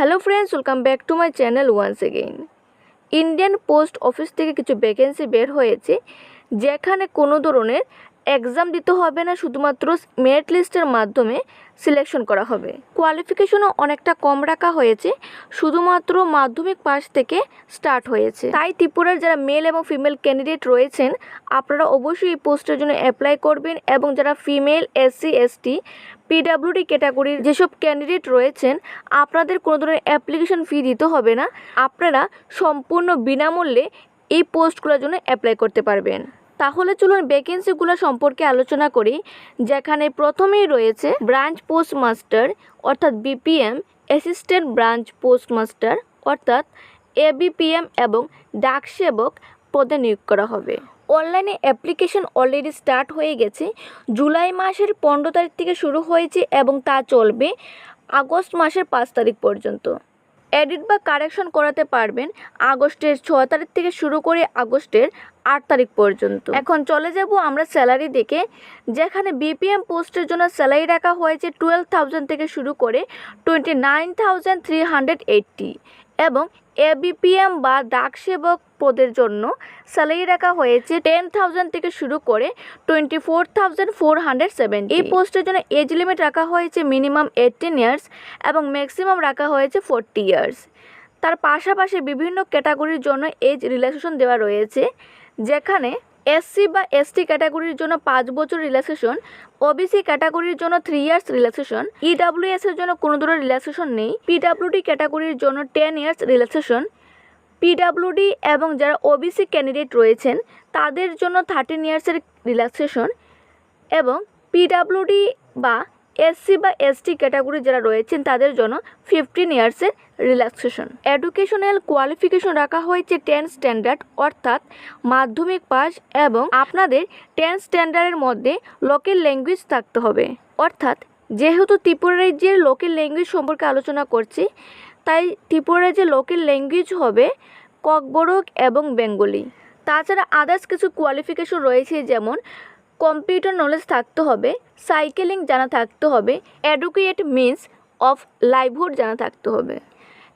Hello friends welcome back to my channel once again Indian post office থেকে কিছু vacancy বের হয়েছে, যেখানে কোনো ধরনের এক্সাম দিতে হবে না, শুধুমাত্র মেরিট লিস্টের মাধ্যমে সিলেকশন করা হবে। কোয়ালিফিকেশনও অনেকটা কম রাখা হয়েছে, শুধুমাত্র মাধ্যমিক পাস থেকে স্টার্ট হয়েছে। তাই ত্রিপুরার যারা মেল এবং ফিমেল ক্যান্ডিডেট রয়েছেন, আপনারা অবশ্যই এই পোস্টের জন্য অ্যাপ্লাই করবেন এবং যারা ফিমেল এসসি এসটি পিডাব্লিউডি ক্যাটাগরির যেসব ক্যান্ডিডেট রয়েছেন, আপনাদের কোনো ধরনের অ্যাপ্লিকেশন ফি দিতে হবে না। আপনারা সম্পূর্ণ বিনামূল্যে এই পোস্টগুলোর জন্য অ্যাপ্লাই করতে পারবেন। তাহলে চলুন ভ্যাকেন্সিগুলো সম্পর্কে আলোচনা করি, যেখানে প্রথমেই রয়েছে ব্রাঞ্চ পোস্ট মাস্টার অর্থাৎ BPM assistant branch post master অর্থাৎ এবিপিএম এবং ডাক সেবক পদে নিয়োগ করা হবে। অনলাইনে অ্যাপ্লিকেশন অলরেডি স্টার্ট হয়ে গেছে। জুলাই মাসের পনেরো তারিখ থেকে শুরু হয়েছে এবং তা চলবে আগস্ট মাসের পাঁচ তারিখ পর্যন্ত। এডিট বা কারেকশন করাতে পারবেন আগস্টের ছ তারিখ থেকে শুরু করে আগস্টের আট তারিখ পর্যন্ত। এখন চলে যাব আমরা স্যালারি দেখে, যেখানে বিপিএম পোস্টের জন্য স্যালারি রাখা হয়েছে টুয়েলভ থাউজেন্ড থেকে শুরু করে twenty nine thousand three hundred eighty এবং এবিপিএম বা ডাক সেবক পদের জন্য স্যালারি রাখা হয়েছে টেন থাউজেন্ড থেকে শুরু করে twenty four thousand four hundred seven এই পোস্টের জন্য এজ লিমিট রাখা হয়েছে মিনিমাম এইটিন ইয়ার্স এবং ম্যাক্সিমাম রাখা হয়েছে ফোরটি ইয়ার্স। তার পাশাপাশি বিভিন্ন ক্যাটাগরির জন্য এজ রিল্যাক্সেশন দেওয়া রয়েছে, যেখানে এসসি বা এসটি ক্যাটাগরির জন্য পাঁচ বছর রিল্যাক্সেশন ওবিসি ক্যাটাগরির জন্য থ্রি ইয়ার্স রিল্যাক্সেশন ইডাব্লিউএস এর জন্য কোনো ধরনের রিল্যাক্সেশন নেই পিডাব্লিউডি ক্যাটাগরির জন্য টেন ইয়ার্স রিল্যাক্সেশন পিডাব্লিউডি এবং যারা ওবিসি ক্যান্ডিডেট রয়েছেন, তাদের জন্য থার্টিন ইয়ার্সের রিল্যাক্সেশন এবং পিডাব্লিউডি বা এসসি বা এসটি ক্যাটাগরি যারা রয়েছেন, তাদের জন্য ফিফটিন ইয়ার্সের রিল্যাক্সেশন এডুকেশনাল কোয়ালিফিকেশন রাখা হয়েছে টেন স্ট্যান্ডার্ড অর্থাৎ মাধ্যমিক পাস এবং আপনাদের টেন স্ট্যান্ডার্ডের মধ্যে লোকাল ল্যাঙ্গুয়েজ থাকতে হবে। অর্থাৎ যেহেতু ত্রিপুরা রাজ্যের লোকাল ল্যাঙ্গুয়েজ সম্পর্কে আলোচনা করছি, তাই ত্রিপুরা রাজ্যের লোকাল ল্যাঙ্গুয়েজ হবে ককবরক এবং বেঙ্গলি। তাছাড়া আদার্স কিছু কোয়ালিফিকেশন রয়েছে, যেমন কম্পিউটার নলেজ থাকতে হবে সাইকেলিং জানা থাকতে হবে অ্যাডুকেট মিন্স অফ লাইভহুড জানা থাকতে হবে।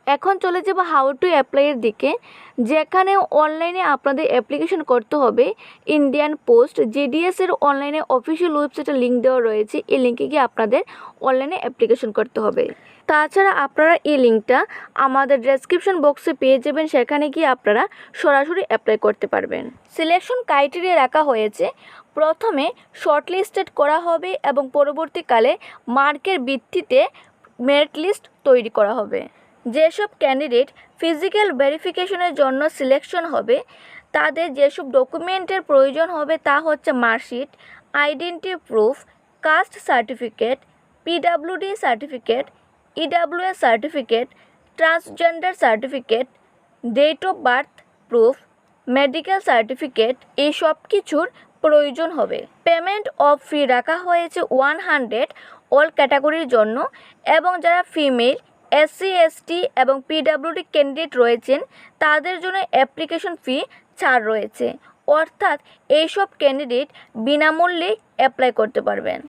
এখন চলে যাব হাউ টু অ্যাপ্লাইয়ের দিকে, যেখানে অনলাইনে আপনাদের অ্যাপ্লিকেশন করতে হবে ইন্ডিয়ান পোস্ট জিডিএস এর অনলাইনে অফিসিয়াল ওয়েবসাইটে লিঙ্ক দেওয়া রয়েছে, এই লিঙ্কে গিয়ে আপনাদের অনলাইনে অ্যাপ্লিকেশন করতে হবে। তাছাড়া আপনারা এই লিঙ্কটা আমাদের ডেসক্রিপশন বক্সে পেয়ে যাবেন, সেখানে গিয়ে আপনারা সরাসরি অ্যাপ্লাই করতে পারবেন। সিলেকশন ক্রাইটেরিয়া রাখা হয়েছে, প্রথমে শর্টলিস্টেড করা হবে এবং পরবর্তীকালে মার্কের ভিত্তিতে মেরিট লিস্ট তৈরি করা হবে। যেসব ক্যান্ডিডেট ফিজিক্যাল ভেরিফিকেশনের জন্য সিলেকশন হবে, তাদের যেসব ডকুমেন্টের প্রয়োজন হবে তা হচ্ছে marksheet, identity proof, caste certificate, PWD certificate, EWS certificate, transgender certificate, date of birth proof, medical certificate, এই সব কিছুর প্রয়োজন হবে। পেমেন্ট অফ ফি রাখা হয়েছে ওয়ান হান্ড্রেড অল ক্যাটাগরির জন্য এবং যারা ফিমেল এসসি এসটি এবং পিডাব্লিউডি ক্যান্ডিডেট রয়েছেন, তাদের জন্য অ্যাপ্লিকেশন ফি ছাড় রয়েছে। অর্থাৎ এইসব ক্যান্ডিডেট বিনামূল্যে অ্যাপ্লাই করতে পারবেন।